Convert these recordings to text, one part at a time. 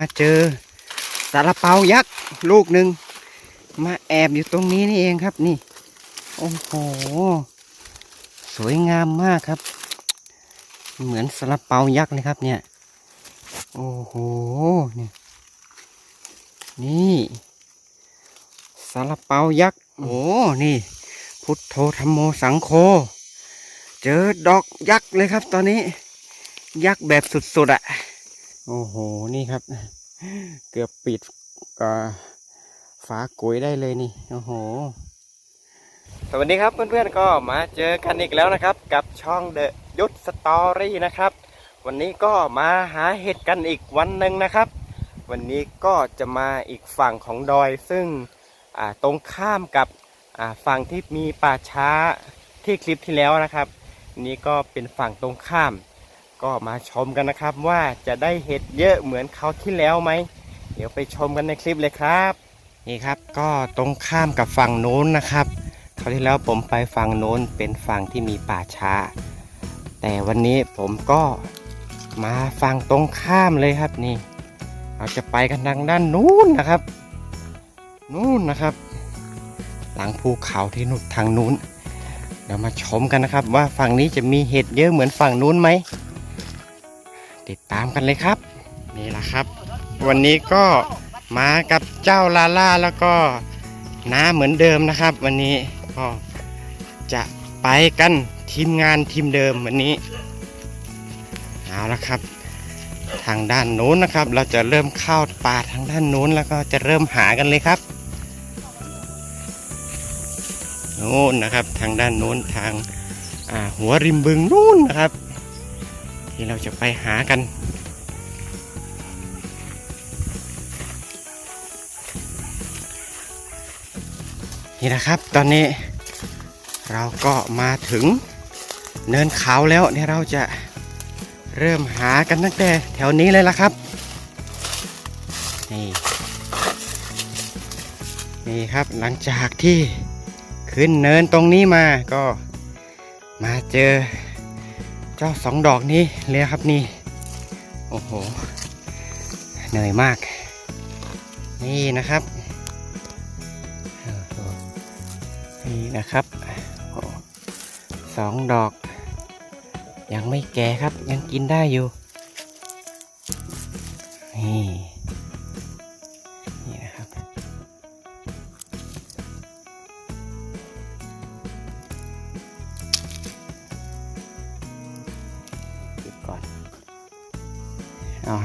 มาเจอสาลาเปายักษ์ลูกหนึ่งมาแอบอยู่ตรงนี้นี่เองครับนี่ โอ้โห สวยงามมากครับ เหมือนสาลาเปายักษ์เลยครับเนี่ย โอ้โหนี่นี่สาลาเปายักษ์โอ้นี่ พุทโธธรรมโมสังโฆเจอดอกยักษ์เลยครับตอนนี้ ยักษ์แบบสุดๆอะ่ะ โอ้โห นี่ครับ เกือบปิดก็ฝากุยได้เลยนี่ โอ้โห สวัสดีครับเพื่อนๆ ก็มาเจอกันอีกแล้วนะครับ กับช่องเดอะยุทธสตอรี่นะครับ วันนี้ก็มาหาเห็ดกันอีกวันหนึ่งนะครับ วันนี้ก็จะมาอีกฝั่งของดอยซึ่งตรงข้ามกับฝั่งที่มีป่าช้าที่คลิปที่แล้วนะครับ นี่ก็เป็นฝั่งตรงข้าม ก็มาชมกันนะครับว่าจะได้เห็ดเยอะเหมือนเขาที่แล้วไหม เดี๋ยวไปชมกันในคลิปเลยครับ นี่ครับก็ตรงข้ามกับฝั่งโน้นนะครับคราวที่แล้วผมไปฝั่งโน้นเป็นฝั่งที่มีป่าช้า แต่วันนี้ผมก็มาฝั่งตรงข้ามเลยครับนี่ เราจะไปกันทางด้านนู้นนะครับ นู้นนะครับ หลังภูเขาที่นู่นทางนู้นเดี๋ยวมาชมกันนะครับ ว่าฝั่งนี้จะมีเห็ดเยอะเหมือนฝั่งนู้นไหม ติดตามกันเลยครับนี่แหละครับ วันนี้ก็มากับเจ้าลาล่าแล้วก็น้าเหมือนเดิมนะครับ วันนี้ก็จะไปกันทีมงานทีมเดิมวันนี้เอาละครับ ทางด้านโน้นนะครับ เราจะเริ่มเข้าป่าทางด้านโน้นแล้วก็จะเริ่มหากันเลยครับโน้นนะครับทางด้านโน้นทางหัวริมบึงนู้นนะครับ ที่เราจะไปหากัน นี่นะครับตอนนี้เราก็มาถึงเนินเขาแล้วเนี่ยเราจะเริ่มหากันตั้งแต่แถวนี้เลยละครับ นี่นี่ครับหลังจากที่ขึ้นเนินตรงนี้มาก็มาเจอ เจ้าสองดอกนี้เลยครับนี่ โอ้โห เหนื่อยมาก นี่นะครับ นี่นะครับสองดอก ยังไม่แก่ครับยังกินได้อยู่ นี่ เอา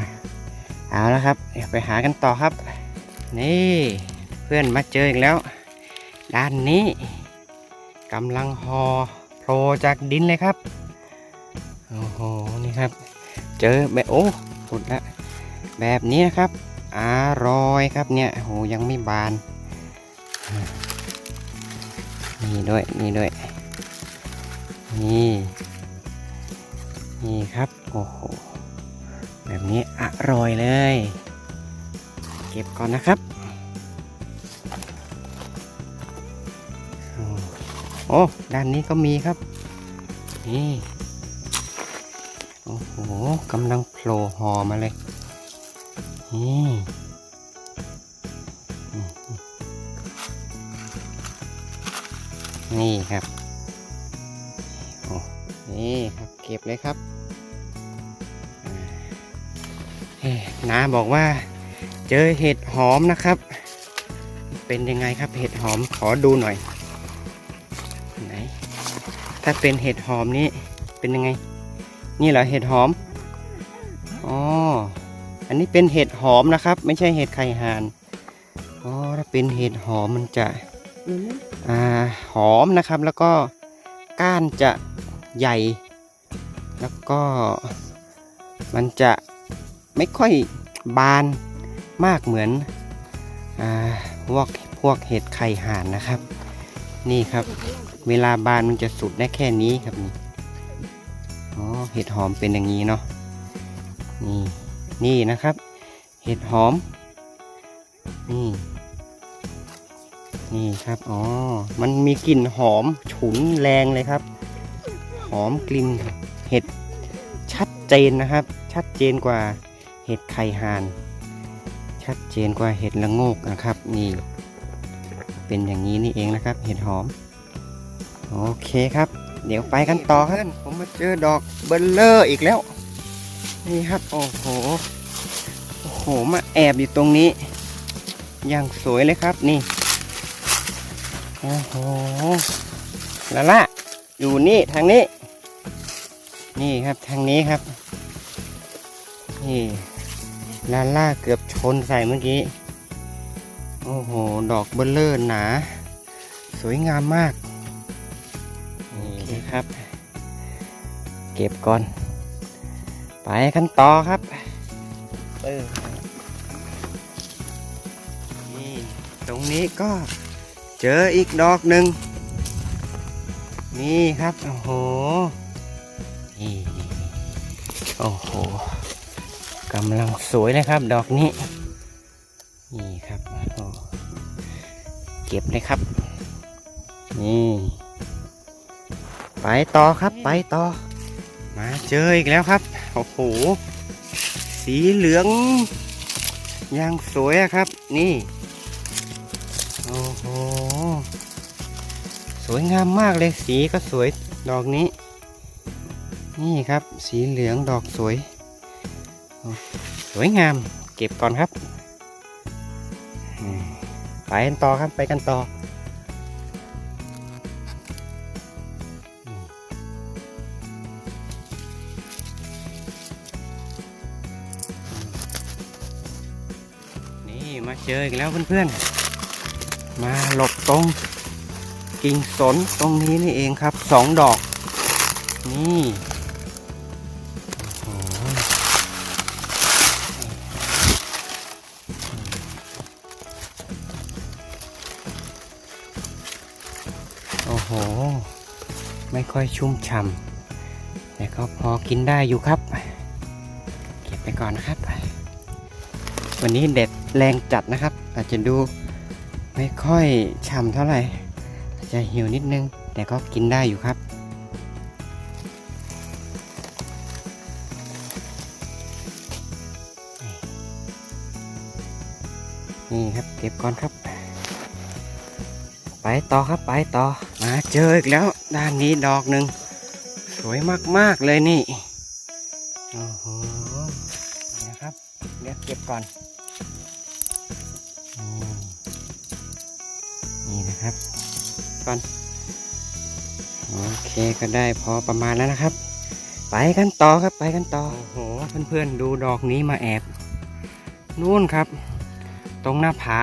เอาแล้วครับเดี๋ยวไปหากันต่อครับ นี่เพื่อนมาเจออีกแล้ว ด้านนี้กำลังหอโผล่จากดินเลยครับโอ้โหนี่ครับ เจอแบบโอ้สุดละแบบนี้นะครับอร่อยครับเนี่ยโหยังไม่บานนี่ด้วยนี่ด้วยนี่นี่ครับโอ้โห แบบนี้อร่อยเลย เก็บก่อนนะครับ โอ้ ด้านนี้ก็มีครับ นี่ โอ้โหกำลังโผล่หอมาเลย นี่นี่ครับโอ้นี่ครับ เก็บเลยครับ น้าบอกว่าเจอเห็ดหอมนะครับ เป็นยังไงครับเห็ดหอมขอดูหน่อยไหนถ้าเป็นเห็ดหอมนี้เป็นยังไง นี่เหรอเห็ดหอมอ๋ออันนี้เป็นเห็ดหอมนะครับ ไม่ใช่เห็ดไข่ห่านอ๋อถ้าเป็นเห็ดหอมมันจะอ่าหอมนะครับแล้วก็ก้านจะใหญ่ แล้วก็มันจะ ไม่ค่อยบานมากเหมือนอพวกพวกเห็ดไข่ห่านนะครับ นี่ครับ เวลาบานมันจะสุดได้แค่นี้ครับนี่อ๋อเห็ดหอมเป็นอย่างนี้เนาะนี่นี่นะครับ เห็ดหอม นี่ นี่ครับอ๋อมันมีกลิ่นหอมฉุนแรงเลยครับ หอมกลิ่นเห็ดชัดเจนนะครับ ชัดเจนกว่า ห็ดไข่ห่าน ชัดเจนกว่าเห็ดละโงกนะครับ นี่ เป็นอย่างนี้นี่เองนะครับ เห็ดหอม โอเคครับ เดี๋ยวไปกันต่อครับผมมาเจอดอกเบลเลอร์อีกแล้ว นี่ครับโอ้โหโอ้โหมาแอบอยู่ตรงนี้ อย่างสวยเลยครับนี่โอ้โหล้วล่ะอยู่นี่ทางนี้ นี่ครับทางนี้ครับ นี่ ลาล่าเกือบชนใส่เมื่อกี้ โอ้โห ดอกเบลเลอร์หนา สวยงามมาก นี่ครับ เก็บก่อน ไปกันต่อครับ เออ นี่ตรงนี้ก็เจออีกดอกหนึ่ง นี่ครับ โอ้โห นี่ โอ้โห กำลังสวยเลยครับ ดอกนี้ นี่ครับเก็บเลยครับ นี่ไปต่อครับไปต่อ มาเจออีกแล้วครับโอ้โหสีเหลืองอย่างสวยอะครับ นี่โอ้โหสวยงามมากเลยสีก็สวยดอกนี้ นี่ครับ สีเหลืองดอกสวย สวยงาม เก็บก่อนครับ ไปกันต่อครับ ไปกันต่อ นี่มาเจออีกแล้วเพื่อนๆ มาหลบตรงกิ่งสนตรงนี้นี่เองครับสองดอก นี่ ไม่ค่อยชุ่มฉ่ำแต่ก็พอกินได้อยู่ครับ เก็บไปก่อนนะครับ วันนี้เด็ดแรงจัดนะครับ อาจจะดูไม่ค่อยฉ่ำเท่าไหร่อาจจะหี่ยวนิดนึง แต่ก็กินได้อยู่ครับนี่ครับเก็บก่อนครับ ต่อครับไปต่อมาเจออีกแล้ว ด้านนี้ดอกหนึ่งสวยมากๆเลยนี่โอ้โหนี่นะครับเดี๋ยวเก็บก่อนอนี่นะครับก่อนโอเคก็ได้พอประมาณแล้วนะครับ ไปกันต่อครับไปกันต่อโอ้โหเพื่อนๆดูดอกนี้มาแอบนู่นครับ ตรงหน้าผา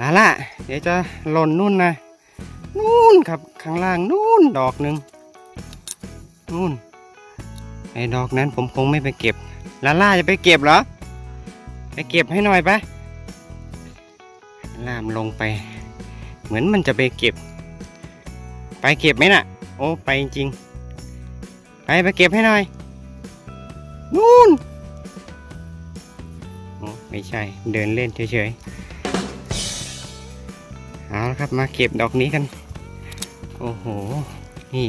ลาล่ะเดี๋ยวจะหล่นนู่นนะนู่นครับข้างล่างนู่นดอกหนึ่งนู่นไอ้ดอกนั้นผมคงไม่ไปเก็บลาล่าจะไปเก็บเหรอ ไปเก็บให้หน่อยปะล่ามลงไป เหมือนมันจะไปเก็บ ไปเก็บไหมน่ะ โอ้ไปจริง ไปไปเก็บให้หน่อย นู่นโอ้ไม่ใช่เดินเล่นเฉยๆ ครับ มาเก็บดอกนี้กัน โอ้โห นี่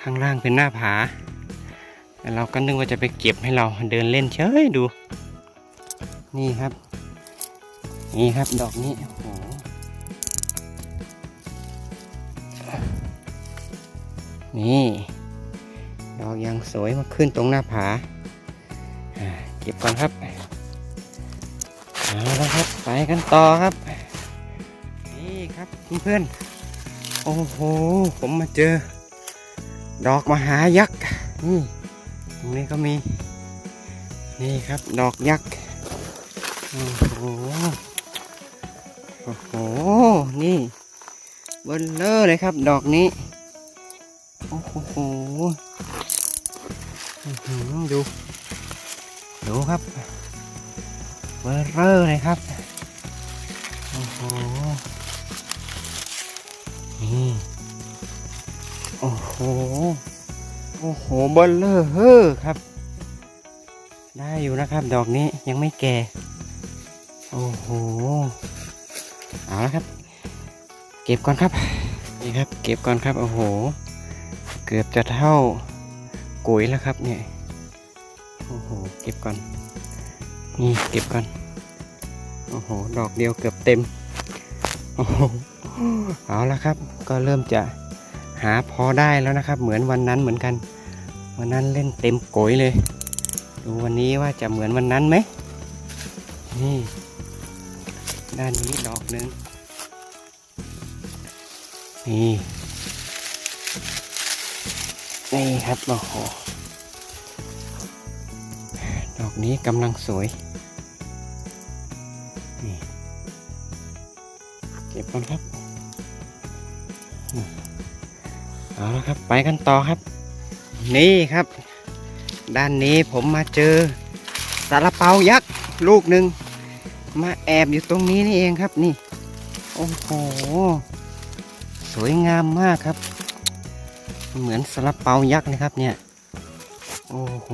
ข้างล่างเป็นหน้าผาแต่เราก็นึกว่าจะไปเก็บให้เราเดินเล่นเฉยดู นี่ครับ นี่ครับดอกนี้ โอ้โห นี่ ดอกยังสวยมาขึ้นตรงหน้าผา เก็บก่อนครับเอาละครับ ไปกันต่อครับ ครับเพื่อนๆโอ้โห ผมมาเจอ ดอกมหายักษ์นี่ตรงนี้ก็มี นี่ครับดอกยักษ์โอ้โหโอ้โหนี่เบลเลอร์เลยครับ ดอกนี้ โอ้โหดู ดูครับเบอร์เรอร์เลยครับ โอ้โหเบอร์เลอร์เฮ้อครับ ได้อยู่นะครับ ดอกนี้ยังไม่แก่ โอ้โห เอาละครับ เก็บก่อนครับ นี่ครับ เก็บก่อนครับ โอ้โห เกือบจะเท่ากุ๋ยแล้วครับเนี่ย โอ้โห เก็บก่อน นี่เก็บก่อน โอ้โห ดอกเดียวเกือบเต็ม โอ้โห เอาละครับ ก็เริ่มจะหาพอได้แล้วนะครับ เหมือนวันนั้นเหมือนกัน วันนั้นเล่นเต็มโกยเลย ดูวันนี้ว่าจะเหมือนวันนั้นไหม นี่ ด้านนี้ดอกหนึ่งนี่นี่ครับโอ้โหดอกนี้กำลังสวย นี่เก็บก่อนครับ เอาละครับ ไปกันต่อครับ นี่ครับ ด้านนี้ผมมาเจอสาลาเปายักษ์ลูกหนึ่งมาแอบอยู่ตรงนี้นี่เองครับนี่ โอ้โห สวยงามมากครับ เหมือนสาลาเปายักษ์เลยครับเนี่ย โอ้โห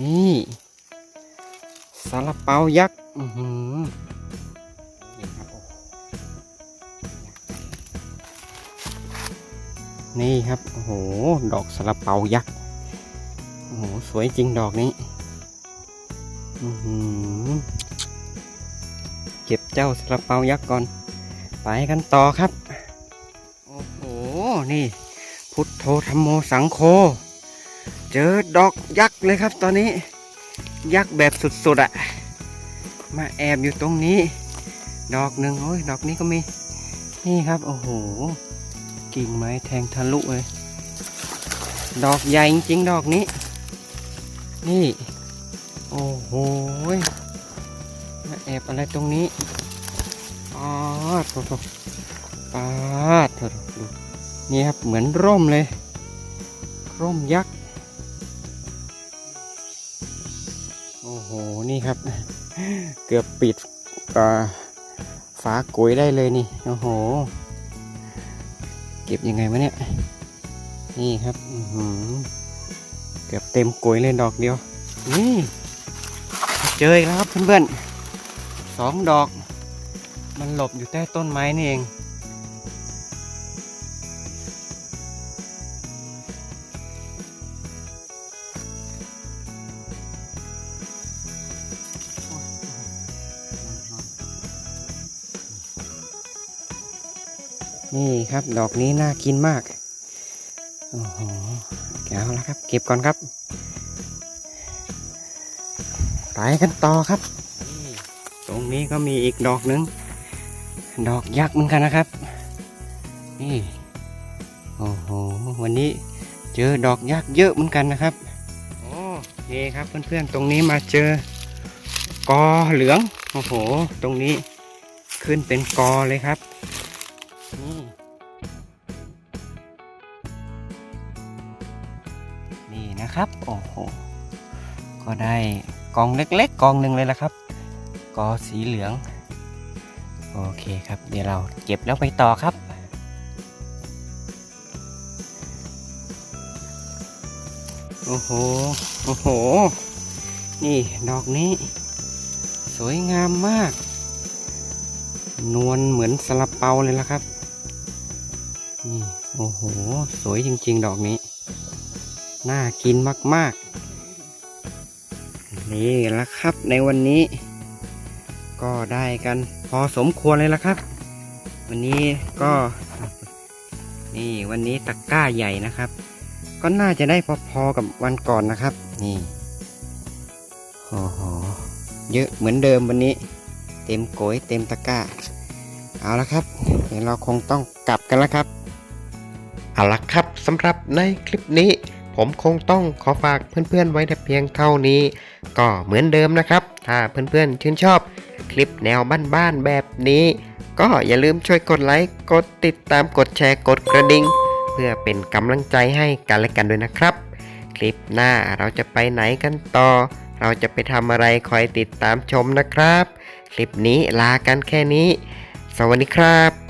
นี่สาลาเปายักษ์ อือหือ นี่ครับโอ้โหดอกสาลาเปายักษ์โอ้โหสวยจริงดอกนี้เก็บเจ้าสาลาเปายักษ์ก่อน ไปกันต่อครับ โอ้โหนี่ พุทโธธรรมโมสังโฆเจอดอกยักษ์เลยครับ ตอนนี้ ยักษ์แบบสุดๆอะมาแอบอยู่ตรงนี้ ดอกหนึ่งโอ้ยดอกนี้ก็มี นี่ครับโอ้โห กิ่งไม้แทงทะลุเลย ดอกใหญ่จริงๆดอกนี้ นี่ โอ้โหมาแอบอะไรตรงนี้อ๋อโถโถปาดโถโถดูนี่ครับเหมือนร่มเลย ร่มยักษ์ โอ้โห นี่ครับ เกือบปิดอ่าฝากุยได้เลยนี่ โอ้โห เก็บยังไงวะเนี่ย นี่ครับเกือบเต็มกุยเลยดอกเดียว นี่เจออีกแล้วครับเพื่อนๆสองดอก มันหลบอยู่ใต้ต้นไม้นี่เอง นี่ครับ ดอกนี้น่ากินมาก โอ้โหเอาแล้วครับ เก็บก่อนครับ ไปกันต่อครับ ตรงนี้ก็มีอีกดอกหนึ่งดอกยักษ์เหมือนกันนะครับ นี่ โอ้โห วันนี้เจอดอกยักษ์เยอะเหมือนกันนะครับ โอ้นี่ครับเพื่อนๆ ตรงนี้มาเจอกอเหลือง โอ้โห ตรงนี้ขึ้นเป็นกอเลยครับ นี่นี่นะครับโอ้โหก็ได้กองเล็กๆกองหนึ่งเลยละครับ กอสีเหลือง โอเคครับ เดี๋ยวเราเก็บแล้วไปต่อครับโอ้โห โอ้โห นี่ดอกนี้ สวยงามมาก นวลเหมือนสลับเปาเลยละครับ นี่โอ้โห สวยจริง ๆ ดอกนี้ น่ากินมาก ๆ นี่ละครับในวันนี้ ก็ได้กันพอสมควรเลยละครับ วันนี้ก็ นี่วันนี้ตะกร้าใหญ่นะครับ ก็น่าจะได้พอๆกับวันก่อนนะครับ นี่โอ้โหเยอะเหมือนเดิมวันนี้ เต็มโกยเต็มตะกร้า เอาละครับ เดี๋ยวเราคงต้องกลับกันแล้วครับ เอาละครับสำหรับในคลิปนี้ ผมคงต้องขอฝากเพื่อนๆไว้แต่เพียงเท่านี้ ก็เหมือนเดิมนะครับ ถ้าเพื่อนๆชื่นชอบคลิปแนวบ้านๆแบบนี้ ก็อย่าลืมช่วยกดไลค์กดติดตามกดแชร์กดกระดิ่งเพื่อเป็นกำลังใจให้กันและกันด้วยนะครับ คลิปหน้าเราจะไปไหนกันต่อ เราจะไปทำอะไรคอยติดตามชมนะครับ คลิปนี้ลากันแค่นี้ สวัสดีครับ